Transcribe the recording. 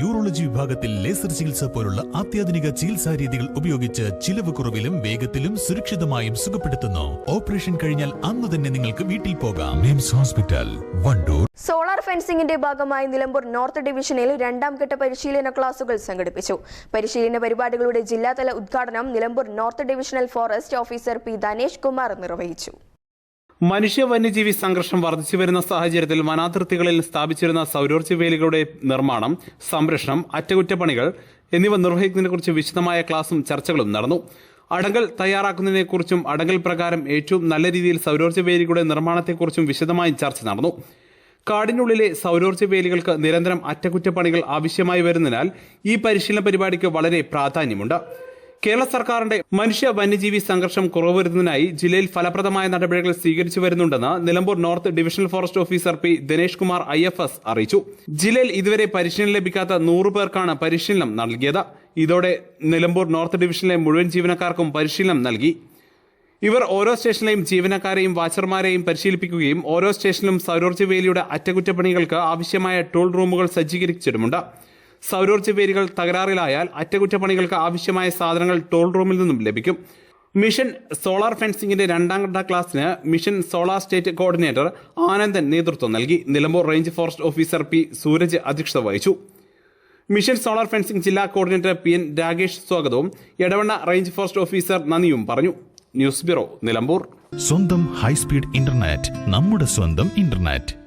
Urology വിഭാഗത്തിൽ laser ചികിത്സ പോലുള്ള അത്യാധുനിക ചികിത്സാ രീതികൾ ഉപയോഗിച്ച് ചിലവ് കുറവിലും വേഗത്തിലും സുരക്ഷിതമായും സുഖപ്പെടുത്തുന്നു. ഓപ്പറേഷൻ കഴിഞ്ഞാൽ അന്ന് തന്നെ നിങ്ങൾക്ക് വീട്ടിൽ പോകാം. NIMS hospital Wandoor. സോളാർ ഫെൻസിംഗിന്റെ ഭാഗമായി നിലമ്പൂർ നോർത്ത് ഡിവിഷനിൽ രണ്ടാം ഘട്ട പരിശീലന ക്ലാസുകൾ സംഘടിപ്പിച്ചു. പരിശീലന പരിപാടികളുടെ ജില്ലാതല ഉദ്ഘാടനം Nilambur north divisional forest officer P. Dhanesh Kumar നിർവഹിച്ചു. മനുഷ്യ വന്യജീവി സംഘർഷം വർദ്ധിച്ചു വരുന്ന സാഹചര്യത്തിൽ വനാതിർത്തികളിൽ സ്ഥാപിച്ചിരുന്ന സൗരോർജ വേലികളുടെ നിർമ്മാണം സംരക്ഷണം അറ്റകുറ്റപ്പണികൾ എന്നിവ നിർവഹിക്കുന്നതിനെക്കുറിച്ച് വിശദമായ ക്ലാസും ചർച്ചകളും നടന്നു. അടങ്കൽ തയ്യാറാക്കുന്നതിനെക്കുറിച്ചും അടങ്കൽ പ്രകാരം ഏറ്റവും നല്ല രീതിയിൽ സൗരോർജ വേലികളുടെ നിർമ്മാണത്തെക്കുറിച്ചും വിശദമായി ചർച്ച നടന്നു. കാടിനുള്ളിലെ സൗരോർജ വേലികൾക്ക് നിരന്തരം അറ്റകുറ്റപ്പണികൾ ആവശ്യമായി വരുന്നതിനാൽ ഈ പരിശീലന പരിപാടിക്ക് വളരെ പ്രാധാന്യമുണ്ട്. കേരള സർക്കാരിന്റെ മനുഷ്യ വന്യജീവി സംഘർഷം കുറവരുന്നതിനായി ജില്ലയിൽ ഫലപ്രദമായ നടപടികൾ സ്വീകരിച്ചു വരുന്നുണ്ടെന്ന് Nilambur north divisional forest officer P Dinesh Kumar I F S അറിയിച്ചു. ജില്ലയിൽ ഇതുവരെ പരിശീലനം ലഭിക്കാത്ത നൂറ് പേർക്കാണ് പരിശീലനം നൽകിയത്. ഇതോടെ നിലമ്പൂർ നോർത്ത് ഡിവിഷനിലെ മുഴുവൻ ജീവനക്കാർക്കും പരിശീലനം നൽകി. ഇവർ ഓരോ സ്റ്റേഷനിലെയും ജീവനക്കാരെയും വാച്ചർമാരെയും പരിശീലിപ്പിക്കുകയും ഓരോ സ്റ്റേഷനിലും സൗരോർജ വേലിയുടെ അറ്റകുറ്റപ്പണികൾക്ക് ആവശ്യമായ ടൂൾ റൂമുകൾ സജ്ജീകരിച്ചിട്ടുമുണ്ട്. സൗരോർജ വേരുകൾ തകരാറിലായാൽ അറ്റകുറ്റപ്പണികൾക്ക് ആവശ്യമായ സാധനങ്ങൾ ടോൾ റൂമിൽ നിന്നും ലഭിക്കും. മിഷൻ സോളാർ ഫെൻസിംഗിന്റെ രണ്ടാം ഘട്ട ക്ലാസ്സിന് mission solar state coordinator Anandan നേതൃത്വം നൽകി. Nilambur range forest officer P Sooraj അധ്യക്ഷത വഹിച്ചു. മിഷൻ സോളാർ ഫെൻസിംഗ് ജില്ലാ കോർഡിനേറ്റർ പി എൻ രാകേഷ് സ്വാഗതവും എടവണ്ണ റേഞ്ച് ഫോറസ്റ്റ് ഓഫീസർ നന്ദിയും പറഞ്ഞു. News bureau Nilambur. സ്വന്തം ഹൈസ്പീഡ് ഇന്റർനെറ്റ് നമ്മുടെ സ്വന്തം ഇന്റർനെറ്റ്.